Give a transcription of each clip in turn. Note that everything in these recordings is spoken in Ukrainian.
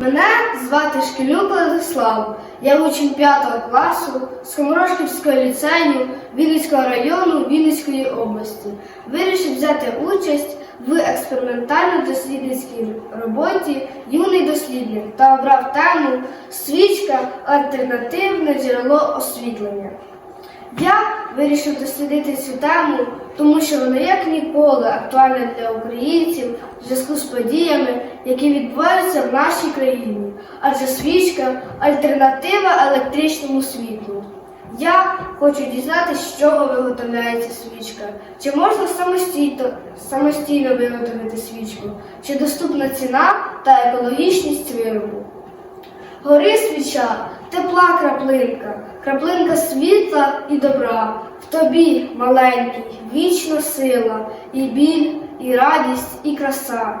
Мене звати Шкілюк Владислав. Я учень 5 класу Скоморожківського ліцею Вінницького району Вінницької області. Вирішив взяти участь в експериментально-дослідницькій роботі Юний дослідник та обрав тему Свічка альтернативне джерело освітлення. Я вирішив дослідити цю тему, тому що вона як ніколи актуальна для українців в зв'язку з подіями, які відбуваються в нашій країні, адже свічка альтернатива електричному світлу. Я хочу дізнатися, з чого виготовляється свічка, чи можна самостійно, самостійно виготовити свічку, чи доступна ціна та екологічність виробу. Гори свіча, тепла краплинка, краплинка світла і добра. В тобі, маленький, вічна сила, і біль, і радість, і краса.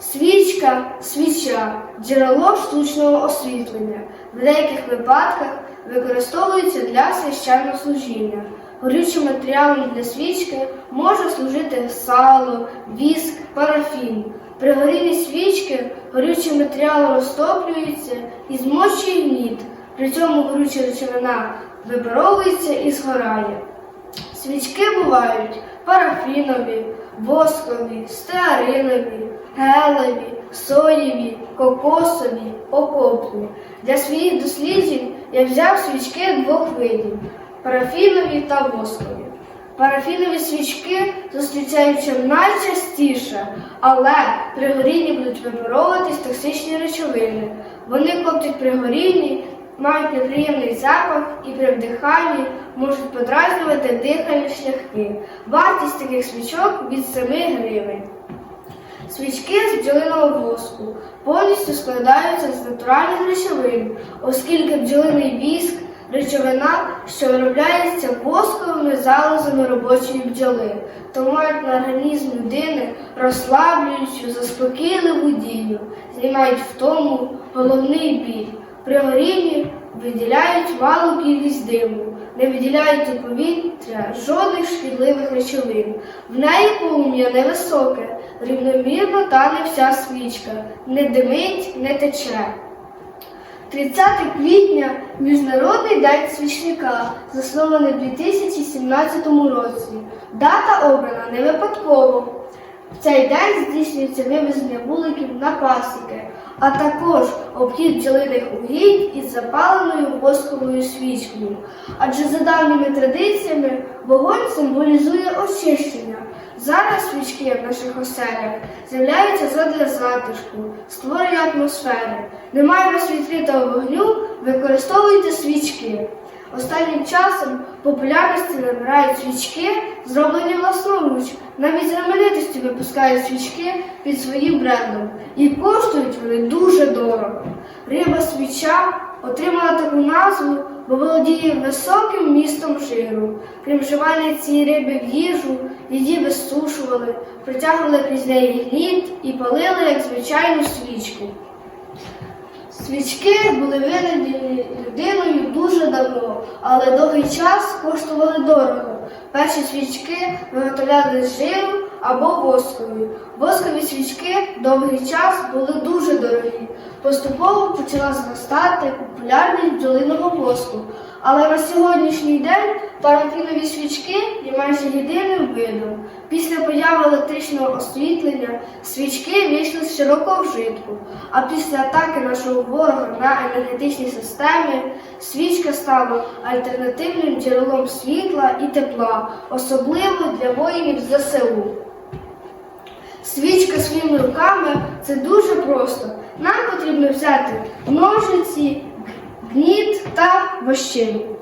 Свічка, свіча, джерело штучного освітлення. В деяких випадках використовується для священного служіння. Горючим матеріалом для свічки може служити сало, віск, парафін. При горінні свічки горючий матеріал розтоплюється і змочує гніт. При цьому горюча речовина випаровується і згорає. Свічки бувають парафінові, воскові, стеаринові, гелеві, соєві, кокосові, окопні. Для своїх досліджень я взяв свічки двох видів парафінові та воскові. Парафінові свічки зустрічаються найчастіше, але при горінні будуть випаровуватись токсичні речовини. Вони коптять при горінні, мають неприємний запах і при вдиханні можуть подразнювати дихальні шляхи. Вартість таких свічок від 7 гривень. Свічки з бджолиного воску повністю складаються з натуральних речовин, оскільки бджолиний віск речовина, що виробляється восковими залозами робочої бджоли, то мають на організм людини розслаблюючу, заспокійливу дію, знімають втому головний біль. При горінні виділяють малу кількість диму, не виділяють у повітря жодних шкідливих речовин. В неї полум'я невисоке, рівномірно тане вся свічка, не димить, не тече. 30 квітня Міжнародний день свічника, заснований у 2017 році. Дата обрана не випадково. В цей день здійснюється вивезення вуликів на пасіки, а також обхід бджолиних угідь із запаленою восковою свічкою. Адже за давніми традиціями вогонь символізує очищення. Зараз свічки в наших оселях з'являються задля затишку, створення атмосфери. Немає світлі та вогню, використовуйте свічки. Останнім часом популярності набирають свічки, зроблені власноруч. Навіть знаменитості випускають свічки під своїм брендом. І коштують вони дуже дорого. Риба свіча отримала таку назву, бо володіє високим містом жиру. При вживанні цієї риби в їжу її висушували, притягували крізь неї гніт і палили як звичайну свічку. Свічки були винайдені людиною дуже давно, але довгий час коштували дорого. Перші свічки виготовляли з жиру або восковою. Воскові свічки довгий час були дуже дорогі. Поступово почала зростати популярність бджолиного воску. Але на сьогоднішній день парафінові свічки є майже єдиним видом. Після появи електричного освітлення свічки вийшли з широкого вжитку, а після атаки нашого ворога на енергетичні системи свічка стала альтернативним джерелом світла і тепла, особливо для воїнів ЗСУ. Свічка своїми руками це дуже просто. Нам потрібно взяти ножиці, гніт та вощину.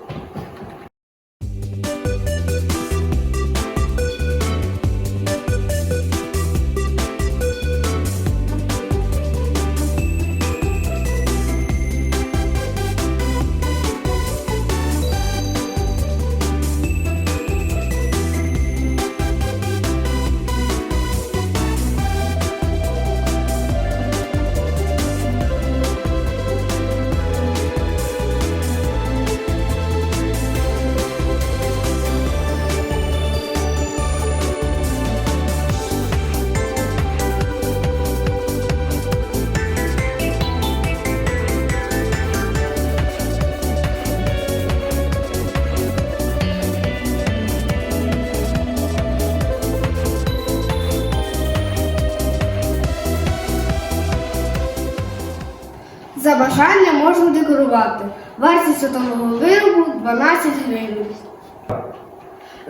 За бажання можна декорувати. Вартість такого виробу 12 гривень.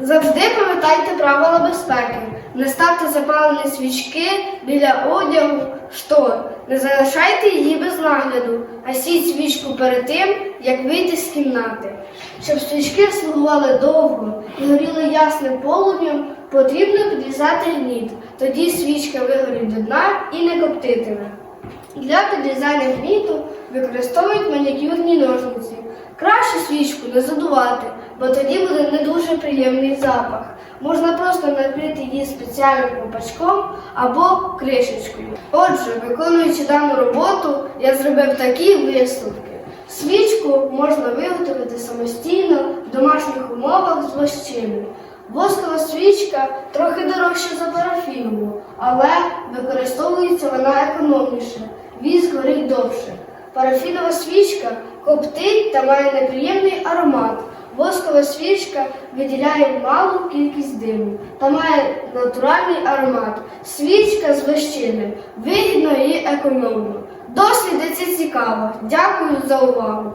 Завжди пам'ятайте правила безпеки. Не ставте запалені свічки біля одягу, штор. Не залишайте її без нагляду, а сіть свічку перед тим, як вийти з кімнати. Щоб свічки слугували довго і горіли ясним полум'ям, потрібно підрізати гніт. Тоді свічка вигорить до дна і не коптитиме. Для підрізання гніту використовують манікюрні ножниці. Краще свічку не задувати, бо тоді буде не дуже приємний запах. Можна просто накрити її спеціальним ковпачком або кришечкою. Отже, виконуючи дану роботу, я зробив такі висновки. Свічку можна виготовити самостійно в домашніх умовах з вощини. Воскова свічка трохи дорожча за парафінову, але використовується вона економніше, віск горить довше. Парафінова свічка коптить та має неприємний аромат. Воскова свічка виділяє малу кількість диму та має натуральний аромат. Свічка з вещини. вигідно і економно. Досліди це цікаво. Дякую за увагу.